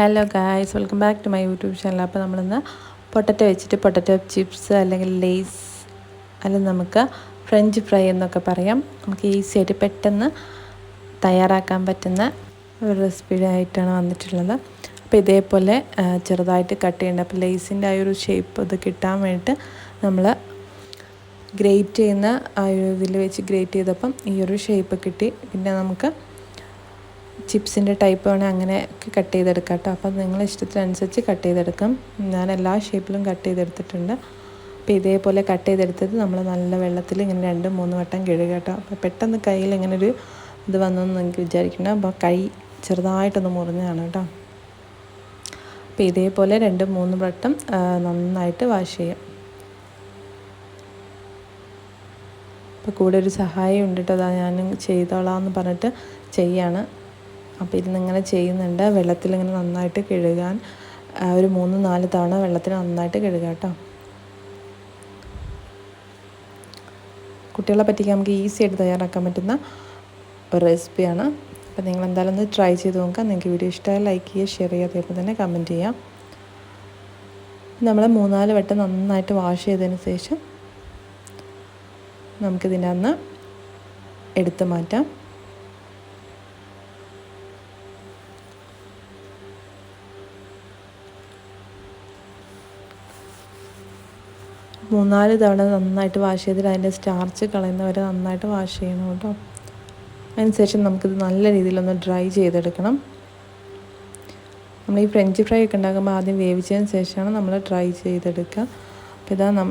Hello guys welcome back to my YouTube channel അപ്പോൾ നമ്മളിന്ന് potato വെച്ചിട്ട് പൊട്ടറ്റോ ചിപ്സ് അല്ലെങ്കിൽ ലേസ് അല്ലെങ്കിൽ നമുക്ക് ഫ്രഞ്ച് ഫ്രൈ എന്നൊക്കെ പറയാം. നമുക്ക് ഈസി ആയിട്ട് പെട്ടെന്ന് തയ്യാറാക്കാൻ പറ്റുന്ന ഒരു റെസിപ്പി ആയിട്ടാണ് വന്നിട്ടുള്ളത്. അപ്പോൾ ഇതേപോലെ ചെറുതായിട്ട് കട്ട് ചെയ്യേണ്ട. അപ്പോൾ ലേസിന്റെ ആ ഒരു ഷേപ്പ് ഇത് കിട്ടാൻ വേണ്ടിയിട്ട് നമ്മൾ ഗ്രേറ്റ് ചെയ്യുന്ന ആ ഒരു ഇതിൽ വെച്ച് ഗ്രേറ്റ് ചെയ്തപ്പം ഈ ഒരു ഷേപ്പ് കിട്ടി. പിന്നെ നമുക്ക് ചിപ്സിന്റെ ടൈപ്പ് വേണേൽ അങ്ങനെ കട്ട് ചെയ്തെടുക്കാം കേട്ടോ. അപ്പം നിങ്ങളെ ഇഷ്ടത്തിനനുസരിച്ച് കട്ട് ചെയ്തെടുക്കാം. ഞാൻ എല്ലാ ഷേപ്പിലും കട്ട് ചെയ്തെടുത്തിട്ടുണ്ട്. അപ്പോൾ ഇതേപോലെ കട്ട് ചെയ്തെടുത്തത് നമ്മൾ നല്ല വെള്ളത്തിൽ ഇങ്ങനെ രണ്ട് മൂന്ന് വട്ടം കഴുകുക കേട്ടോ. അപ്പോൾ പെട്ടെന്ന് കയ്യിൽ ഇങ്ങനെ ഒരു ഇത് വന്നെന്ന് നിങ്ങൾക്ക് വിചാരിക്കണം അപ്പോൾ കൈ ചെറുതായിട്ടൊന്ന് മുറിഞ്ഞതാണ് കേട്ടോ. അപ്പോൾ ഇതേപോലെ രണ്ട് മൂന്ന് വട്ടം നന്നായിട്ട് വാഷ് ചെയ്യാം. അപ്പോൾ കൂടെ ഒരു സഹായം ഉണ്ട് കേട്ടോ. അതാ ഞാൻ ചെയ്തോളാം എന്ന് പറഞ്ഞിട്ട് ചെയ്യാണ്. അപ്പോൾ ഇരുന്ന് ഇങ്ങനെ ചെയ്യുന്നുണ്ട്. വെള്ളത്തിൽ ഇങ്ങനെ നന്നായിട്ട് കഴുകാൻ ഒരു മൂന്ന് നാല് തവണ വെള്ളത്തിൽ നന്നായിട്ട് കഴുകുക കേട്ടോ. കുട്ടികളെ പറ്റിക്ക് നമുക്ക് ഈസി ആയിട്ട് തയ്യാറാക്കാൻ പറ്റുന്ന ഒരു റെസിപ്പിയാണ്. അപ്പോൾ നിങ്ങൾ എന്തായാലും ഒന്ന് ട്രൈ ചെയ്ത് നോക്കാം നിങ്ങൾക്ക് വീഡിയോ ഇഷ്ടമായി ലൈക്ക് ചെയ്യുക ഷെയർ ചെയ്യുക അതേപോലെ തന്നെ കമന്റ് ചെയ്യാം നമ്മൾ മൂന്നാൽ വട്ടം നന്നായിട്ട് വാഷ് ചെയ്തതിന് ശേഷം നമുക്കിതിന്റെ അന്ന് എടുത്തു മാറ്റാം. മൂന്നാൽ തവണ നന്നായിട്ട് വാഷ് ചെയ്തിട്ട് അതിന്റെ സ്റ്റാർച്ച് കളയുന്നവരെ നന്നായിട്ട് വാഷ് ചെയ്യണം കേട്ടോ. അതിനുശേഷം നമുക്കിത് നല്ല രീതിയിലൊന്ന് ഡ്രൈ ചെയ്തെടുക്കണം. നമ്മൾ ഈ ഫ്രഞ്ച് ഫ്രൈ ഒക്കെ ഉണ്ടാക്കുമ്പോൾ ആദ്യം വേവിച്ചതിന് ശേഷമാണ് നമ്മൾ ഡ്രൈ ചെയ്തെടുക്കുക. അപ്പോൾ ഇതാ നം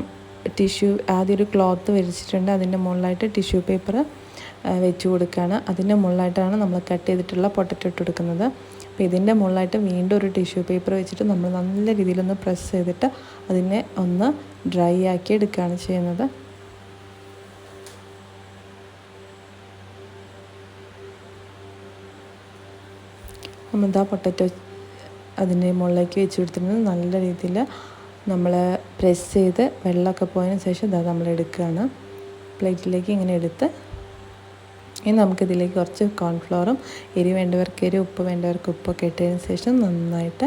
ടിഷ്യൂ ആദ്യം ഒരു ക്ലോത്ത് വിരിച്ചിട്ടുണ്ട്. അതിന്റെ മുകളിലായിട്ട് ടിഷ്യൂ പേപ്പർ വെച്ച് കൊടുക്കുകയാണ്. അതിന്റെ മുകളിലായിട്ടാണ് നമ്മൾ കട്ട് ചെയ്തിട്ടുള്ള പൊട്ടറ്റോ ഇട്ട് കൊടുക്കുന്നത്. അപ്പോൾ ഇതിന്റെ മുകളിലായിട്ട് വീണ്ടും ഒരു ടിഷ്യൂ പേപ്പർ വെച്ചിട്ട് നമ്മൾ നല്ല രീതിയിലൊന്ന് പ്രസ് ചെയ്തിട്ട് അതിനെ ഒന്ന് ഡ്രൈ ആക്കി എടുക്കുകയാണ് ചെയ്യുന്നത്. നമ്മളിതാ പൊട്ടറ്റോ അതിന്റെ മുകളിലേക്ക് വെച്ച് കൊടുത്തിരുന്നത് നല്ല രീതിയിൽ നമ്മൾ പ്രസ് ചെയ്ത് വെള്ളമൊക്കെ പോയതിന് ശേഷം ഇതാ നമ്മൾ എടുക്കുകയാണ്. പ്ലേറ്റിലേക്ക് ഇങ്ങനെ എടുത്ത് ഇനി നമുക്കിതിലേക്ക് കുറച്ച് കോൺഫ്ലോറും എരി വേണ്ടവർക്ക് എരി ഉപ്പ് വേണ്ടവർക്ക് ഉപ്പൊക്കെ ഇട്ടതിന് ശേഷം നന്നായിട്ട്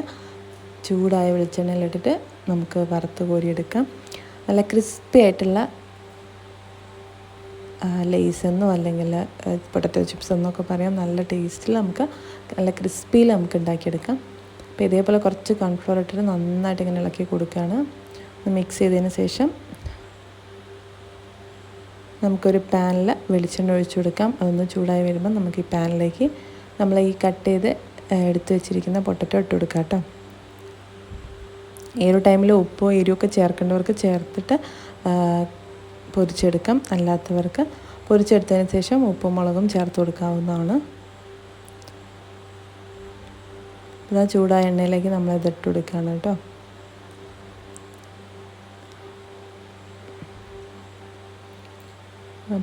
ചൂടായ വെളിച്ചെണ്ണയിലിട്ടിട്ട് നമുക്ക് വറുത്ത് കോരിയെടുക്കാം. നല്ല ക്രിസ്പി ആയിട്ടുള്ള ലേസ് എന്നോ അല്ലെങ്കിൽ പൊട്ടറ്റോ ചിപ്സ് എന്നൊക്കെ പറയാം. നല്ല ടേസ്റ്റിൽ നമുക്ക് നല്ല ക്രിസ്പിയിൽ നമുക്ക് ഉണ്ടാക്കിയെടുക്കാം. അപ്പോൾ ഇതേപോലെ കുറച്ച് കോൺഫ്ലോർ ഇട്ടിട്ട് നന്നായിട്ട് ഇങ്ങനെ ഇളക്കി കൊടുക്കുകയാണ്. മിക്സ് ചെയ്തതിന് ശേഷം നമുക്കൊരു പാനിൽ വെളിച്ചെണ്ണ ഒഴിച്ചു കൊടുക്കാം. അതൊന്ന് ചൂടായി വരുമ്പോൾ നമുക്ക് ഈ പാനിലേക്ക് നമ്മൾ ഈ കട്ട് ചെയ്ത് എടുത്ത് വെച്ചിരിക്കുന്ന പൊട്ടറ്റോ ഇട്ട് കൊടുക്കാം കേട്ടോ. ഈ ടൈമിൽ ഉപ്പോ എരിവൊക്കെ ചേർക്കേണ്ടവർക്ക് ചേർത്തിട്ട് പൊരിച്ചെടുക്കാം. അല്ലാത്തവർക്ക് പൊരിച്ചെടുത്തതിന് ശേഷം ഉപ്പും മുളകും ചേർത്ത് കൊടുക്കാവുന്നതാണ്. ഇതാ ചൂടായ എണ്ണയിലേക്ക് നമ്മൾ ഇതിട്ട് കൊടുക്കുകയാണ് കേട്ടോ.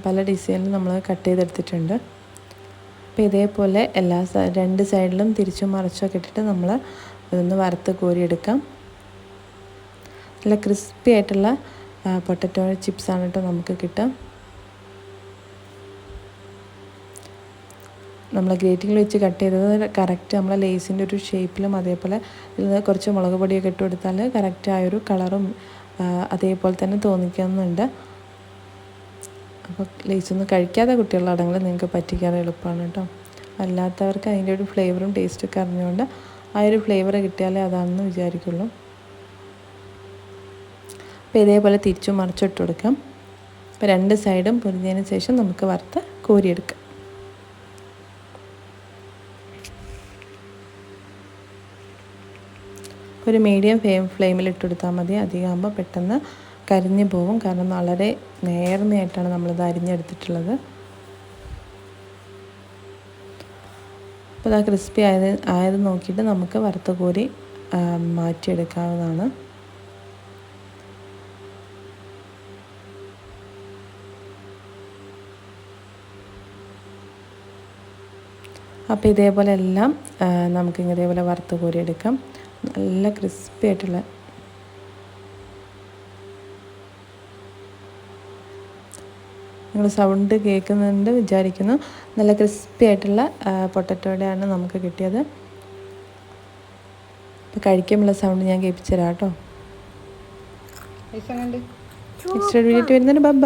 പല ഡിസൈനിലും നമ്മൾ കട്ട് ചെയ്തെടുത്തിട്ടുണ്ട്. അപ്പോൾ ഇതേപോലെ എല്ലാ രണ്ട് സൈഡിലും തിരിച്ചും മറിച്ചൊക്കെ ഇട്ടിട്ട് നമ്മൾ ഇതൊന്ന് വറുത്ത് കോരിയെടുക്കാം. നല്ല ക്രിസ്പി ആയിട്ടുള്ള പൊട്ടറ്റോ ചിപ്സാണ് കേട്ടോ നമുക്ക് കിട്ടുക. നമ്മൾ ഗ്രേറ്റിംഗിൽ വെച്ച് കട്ട് ചെയ്തത് കറക്റ്റ് നമ്മളെ ലേസിന്റെ ഒരു ഷേപ്പിലും അതേപോലെ കുറച്ച് മുളക് പൊടിയൊക്കെ ഇട്ട് കൊടുത്താൽ കറക്റ്റ് ആയൊരു കളറും അതേപോലെ തന്നെ തോന്നിക്കുന്നുണ്ട്. അപ്പോൾ ലേസൊന്നും കഴിക്കാത്ത കുട്ടികളാണെങ്കിൽ നിങ്ങൾക്ക് പറ്റിക്കാൻ എളുപ്പമാണ് കേട്ടോ. അല്ലാത്തവർക്ക് അതിന്റെ ഒരു ഫ്ലേവറും ടേസ്റ്റൊക്കെ അറിഞ്ഞുകൊണ്ട് ആ ഒരു ഫ്ലേവർ കിട്ടിയാലേ അതാണെന്ന് വിചാരിക്കുള്ളൂ. അപ്പോൾ ഇതേപോലെ തിരിച്ചു മറിച്ചിട്ട് കൊടുക്കാം. അപ്പോൾ രണ്ട് സൈഡും പൊരിഞ്ഞതിന് ശേഷം നമുക്ക് വറുത്ത് കോരിയെടുക്കാം. ഒരു മീഡിയം ഫ്ലെയിം ഫ്ലെയിമിൽ ഇട്ട് കൊടുത്താൽ മതി. അധികമാകുമ്പോൾ പെട്ടെന്ന് കരിഞ്ഞു പോകും കാരണം വളരെ നേർന്നായിട്ടാണ് നമ്മളിത് അരിഞ്ഞെടുത്തിട്ടുള്ളത്. അപ്പോൾ അത് ക്രിസ്പി ആയത് ആയത് നോക്കിയിട്ട് നമുക്ക് വറുത്ത കോരി മാറ്റിയെടുക്കാവുന്നതാണ്. അപ്പോൾ ഇതേപോലെ എല്ലാം നമുക്ക് ഇതേപോലെ വറുത്ത് കോരി എടുക്കാം. നല്ല ക്രിസ്പി ആയിട്ടുള്ള നിങ്ങൾ സൗണ്ട് കേൾക്കുന്നുണ്ട് വിചാരിക്കുന്നു. നല്ല ക്രിസ്പി ആയിട്ടുള്ള പൊട്ടറ്റോടെയാണ് നമുക്ക് കിട്ടിയത്. ഇപ്പം കഴിക്കുമ്പോൾ സൗണ്ട് ഞാൻ കേൾപ്പിച്ചു തരാം കേട്ടോ. നെക്സ്റ്റ് വീഡിയോ വരുന്നതിന് ബബ്ബ